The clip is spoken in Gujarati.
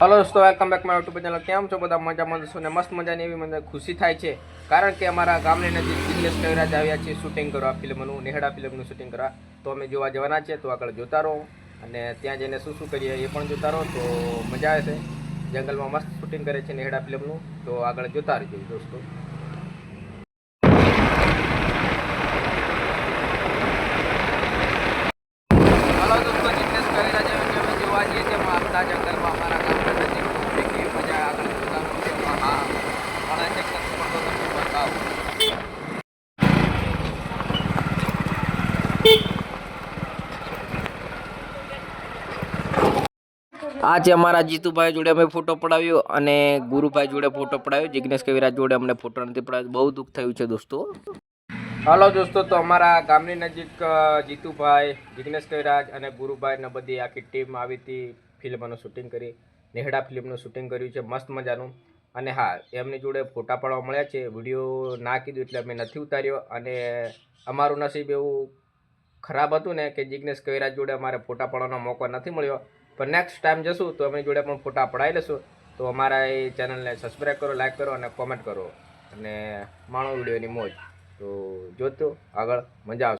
હલો દોસ્તો વેલકમ બેક મારા યુટ્યુબ ચેનલ કેમ છો બધા? મજામાં છો ને મસ્ત મજાની એવી મને ખુશી થાય છે. કારણ કે અમારા ગામની નજીક બિઝનેસ કવિરાજ આવ્યા છે શૂટિંગ કરવા ફિલ્મનું નેહડા ફિલ્મનું શૂટિંગ કરવા. તો અમે જોવા જવાના છે તો આગળ જોતા રહો. અને ત્યાં જઈને શું શું કરીએ એ પણ જોતા રહો. તો મજા આવે છે. જંગલમાં મસ્ત શૂટિંગ કરે છે નેહડા ફિલ્મનું તો આગળ જોતા રહેજો દોસ્તો. હલો દોસ્તો જોવા જઈએ જંગલમાં અમારા ગામના નજીક કેટલી મજા આગળ જોતા રહો છો. હા ઘણા છે કે પણ તો તમને બતાવું આ છે અમારા જીતુભાઈ જોડે અમે ફોટો પડાવ્યો અને ગુરુભાઈ જોડે ફોટો પડાવ્યો. જિગ્નેશ કવિરાજ જોડે અમને ફોટો નથી પડાવ્યો. બહુ દુઃખ થયું છે દોસ્તો. હાલો દોસ્તો, તો અમારા ગામની નજીક જીતુભાઈ, જિગ્નેશ કવિરાજ અને ગુરુભાઈ ને બધી આખી ટીમ આવી હતી ફિલ્મનું શૂટિંગ કરી. નેહડા ફિલ્મનું શૂટિંગ કર્યું છે, મસ્ત મજાનું. અને હા, એમની જોડે ફોટા પાડવા મળ્યા છે. વીડિયો ના કીધું એટલે અમે નથી ઉતાર્યો. અને અમારું નસીબ એવું ખરાબ હતું ને કે જિગ્નેશ કવિરાજ જોડે અમારે ફોટા પાડવાનો મોકો નથી મળ્યો. પણ નેક્સ્ટ ટાઈમ જશું, તો એમની જોડે પણ ફોટા પડાવી લેશું તો અમારા એ ચેનલને સબસ્ક્રાઈબ કરો લાઈક કરો અને કોમેન્ટ કરો. અને માણો વિડીયોની મોજ. તો જોતો આગળ મજા આવશે.